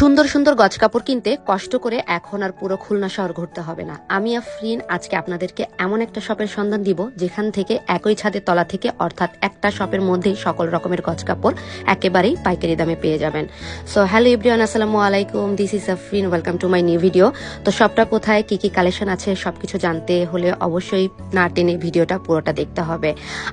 সুন্দর সুন্দর গজ কাপড় কিনতে কষ্ট করে এখন আর পুরো খুলনা শহর ঘুরতে হবে না। আমি আফরিন, আজকে আপনাদেরকে এমন একটা শপের সন্ধান দিব, যেখান থেকে একই ছাদের তলা থেকে, অর্থাৎ একটা শপের মধ্যেই সকল রকমের গজ কাপড় একেবারেই পাইকারি দামে পেয়ে যাবেন। সো হ্যালো ইব্রিয়ান আসসালামু আলাইকুম this is Afrin welcome to my new video তো শপটা কোথায়, কি কি কালেকশন আছে, সবকিছু জানতে হলে অবশ্যই না টেনে ভিডিওটা পুরোটা দেখতে হবে।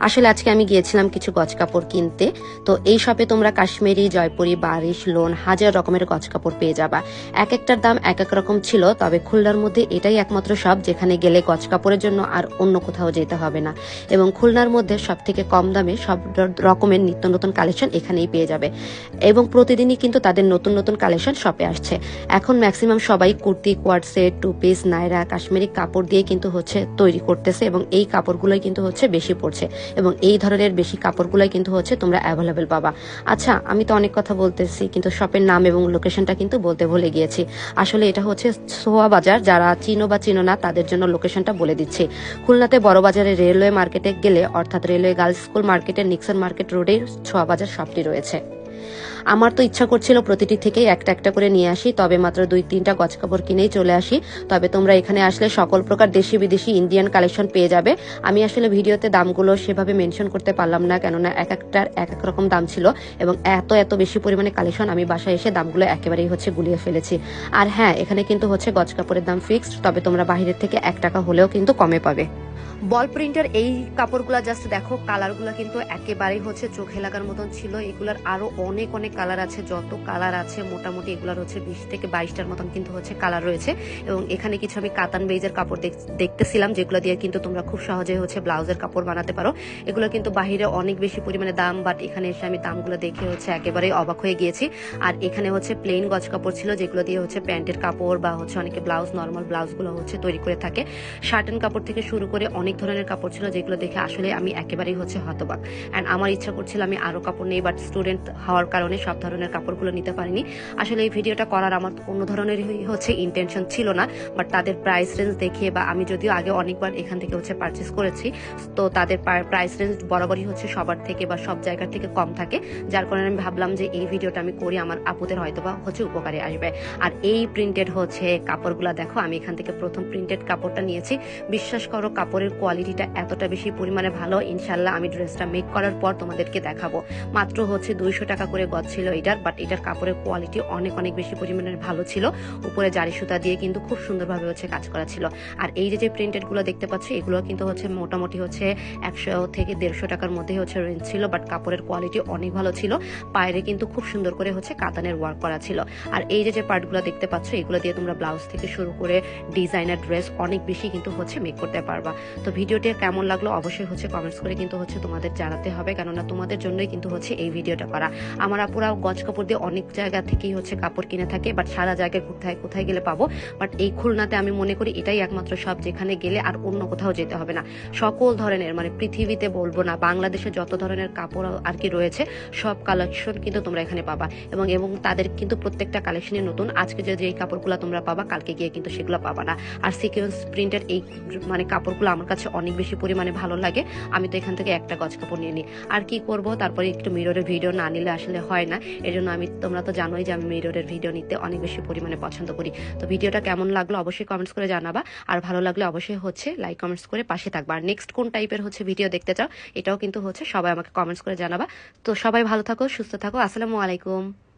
আসলে আজকে আমি গিয়েছিলাম কিছু গজ কাপড় কিনতে। তো এই শপে তোমরা কাশ্মীরি, জয়পুরি, বারিশ, লোন, হাজার রকমের গজ কাপড় পেয়ে যাবা। এক একটার দাম এক এক রকম ছিল, তবে খুলনার মধ্যে এটাই একমাত্র শপ যেখানে গেলে গজ কাপড়ের জন্য আর অন্য কোথাও যেতে হবে না। এবং খুলনার মধ্যে সব থেকে কম দামে সব রকমের নিত্য নতুন কালেকশন এখানেই পেয়ে যাবে। এবং প্রতিদিনই কিন্তু তাদের নতুন নতুন কালেকশন শপে আসছে। এখন ম্যাক্সিমাম সবাই kurti, co-ord set, two piece Naira Kashmiri কাপড় দিয়ে কিন্তু হচ্ছে তৈরি করতেছে এবং এই কাপড়গুলোই কিন্তু হচ্ছে বেশি পড়ছে। এবং এই ধরনের বেশি কাপড়গুলোই কিন্তু হচ্ছে তোমরা অ্যাভেলেবেল পাবা। আচ্ছা আমি তো অনেক কথা বলতেছি, কিন্তু শপের নাম এবং লোকেশনটা কিন্তু বলতে ভুলে গিয়েছি। আসলে এটা হচ্ছে সোয়া বাজার, যারা চিনো বা চিনো না, তাদের জন্য লোকেশনটা বলে দিচ্ছি। খুলনাতে বড় বাজারে রেলওয়ে মার্কেটে গেলে, অর্থাৎ রেলওয়ে গার্লস স্কুল মার্কেটের নিক্সন মার্কেট রোডে ছোয়া বাজার শপটি রয়েছে। আমার তো ইচ্ছা করছিল প্রতিটি থেকেই একটা একটা করে নিয়ে আসি, তবে মাত্র দুই তিনটা গজ কাপড় কিনেই চলে আসি। তবে তোমরা এখানে আসলে সকল প্রকার দেশি বিদেশি ইন্ডিয়ান কালেকশন পেয়ে যাবে। আমি আসলে ভিডিওতে দামগুলো সেভাবে মেনশন করতে পারলাম না, কেননা এক একটার এক এক রকম দাম ছিল এবং এত এত বেশি পরিমাণে কালেকশন আমি বাসায় এসে দামগুলো একেবারেই হচ্ছে গুলিয়ে ফেলেছি। আর হ্যাঁ এখানে কিন্তু হচ্ছে গজ কাপড়ের দাম ফিক্সড তবে তোমরা বাইরের থেকে এক টাকা হলেও কিন্তু কমে পাবে। বল প্রিন্টের, এই কাপড়গুলো জাস্ট দেখো, কালারগুলো কিন্তু একেবারেই হচ্ছে চোখে লাগার মতন ছিল। এগুলার আরও অনেক অনেক কালার আছে, যত কালার আছে, মোটামুটি এগুলার হচ্ছে বিশ থেকে বাইশটার মতন কিন্তু হচ্ছে কালার রয়েছে। এবং এখানে কিছু আমি কাতান বেজের কাপড় দেখ- দেখতেছিলাম, যেগুলো দিয়ে কিন্তু তোমরা খুব সহজে হচ্ছে ব্লাউজের কাপড় বানাতে পারো। এগুলো কিন্তু বাহিরে অনেক বেশি পরিমাণে দাম বাট এখানে এসে আমি দামগুলো দেখে হচ্ছে একেবারেই অবাক হয়ে গিয়েছি। আর এখানে হচ্ছে প্লেন গজ কাপড় ছিল, যেগুলো দিয়ে হচ্ছে প্যান্টের কাপড় বা হচ্ছে অনেকে ব্লাউজ নর্মাল ব্লাউজগুলো হচ্ছে তৈরি করে থাকে। শার্টেন কাপড় থেকে শুরু করে অনেক ধরনের কাপড় ছিল যেগুলো দেখে আসলে আমি একেবারেই হচ্ছে হতবাক। অ্যান্ড আমার ইচ্ছা করছিল আমি আরও কাপড় নেই বাট স্টুডেন্ট হওয়ার কারণে সব ধরনের কাপড়গুলো নিতে পারিনি। আসলে এই ভিডিওটা করার আমার কোনো ধরনের হচ্ছে ইন্টেনশন ছিল না বাট তাদের প্রাইস রেঞ্জ দেখে বা আমি যদিও আগে অনেকবার এখান থেকে হচ্ছে পারচেস করেছি, তো তাদের প্রাইস রেঞ্জ বরাবরই হচ্ছে সবার থেকে বা সব জায়গার থেকে কম থাকে। যার কারণে আমি ভাবলাম যে এই ভিডিওটা আমি করি, আমার আপুদের হয়তো বা হচ্ছে উপকারে আসবে। আর এই প্রিন্টেড হচ্ছে কাপড়গুলো দেখো, আমি এখান থেকে প্রথম প্রিন্টেড কাপড়টা নিয়েছি। বিশ্বাস করো, কাপড়ের কোয়ালিটিটা এতটা বেশি পরিমাণে ভালো ইনশাল্লাহ আমি ড্রেসটা মেক করার পর তোমাদেরকে দেখাবো। মাত্র হচ্ছে দুইশো টাকা করে গজ ছিল এটার বাট এটার কাপড়ের কোয়ালিটি অনেক অনেক বেশি পরিমাণে ভালো ছিল। উপরে জারি সুতা দিয়ে কিন্তু খুব সুন্দরভাবে হচ্ছে কাজ করা ছিল। আর এই যে যে প্রিন্টেডগুলো দেখতে পাচ্ছ, এগুলো কিন্তু হচ্ছে মোটামুটি হচ্ছে একশো থেকে দেড়শো টাকার মধ্যে হচ্ছে রেঞ্জ ছিল বাট কাপড়ের কোয়ালিটি অনেক ভালো ছিল। পায়েরে কিন্তু খুব সুন্দর করে হচ্ছে কাতানের ওয়ার্ক করা ছিল। আর এই যে যে পার্টগুলো দেখতে পাচ্ছ, এগুলো দিয়ে তোমরা ব্লাউজ থেকে শুরু করে ডিজাইনার ড্রেস অনেক বেশি কিন্তু হচ্ছে মেক করতে পারবা। তো ভিডিওটি কেমন লাগল অবশ্যই হচ্ছে কমেন্টস করে কিন্তু হচ্ছে তোমাদের জানাতে হবে। কেননা তোমাদের জন্যই কিন্তু হচ্ছে এই ভিডিওটা করা। আমার আপুরা গজ কাপড় দিয়ে অনেক জায়গা থেকেই হচ্ছে কাপড় কিনে থাকে বাট সারা জায়গায় কোথায় কোথায় গেলে পাবো? বাট এই খুলনাতে আমি মনে করি এটাই একমাত্র সব যেখানে গেলে আর অন্য কোথাও যেতে হবে না। সকল ধরনের মানে পৃথিবীতে বলব না, বাংলাদেশে যত ধরনের কাপড় আর কি রয়েছে, সব কালেকশন কিন্তু তোমরা এখানে পাবা। এবং এবং তাদের কিন্তু প্রত্যেকটা কালেকশনে নতুন। আজকে যে এই কাপড়গুলো তোমরা পাবা, কালকে গিয়ে কিন্তু সেগুলো পাবা না। আর সিকোয়েন্স প্রিন্টের এই মানে কাপড়গুলো আমার কাছে অনেক বেশি পরিমাণে ভালো লাগে, আমি তো এখান থেকে একটা গজ কাপড় নিয়ে নিই। আর কি করব? তারপরে একটু মিররের ভিডিও না নিলে আসলে হয় না। এই জন্য আমি, তোমরা তো জানোই যে আমি মিররের ভিডিও নিতে অনেক বেশি পরিমাণে পছন্দ করি। তো ভিডিওটা কেমন লাগল অবশ্যই কমেন্টস করে জানাবা। আর ভালো লাগলে অবশ্যই হচ্ছে লাইক কমেন্টস করে পাশে থাকবা। আর নেক্সট কোন টাইপের হচ্ছে ভিডিও দেখতে চাও, এটাও কিন্তু হচ্ছে সবাই আমাকে কমেন্টস করে জানাবা। তো সবাই ভালো থাকো, সুস্থ থাকো। আসসালামু আলাইকুম।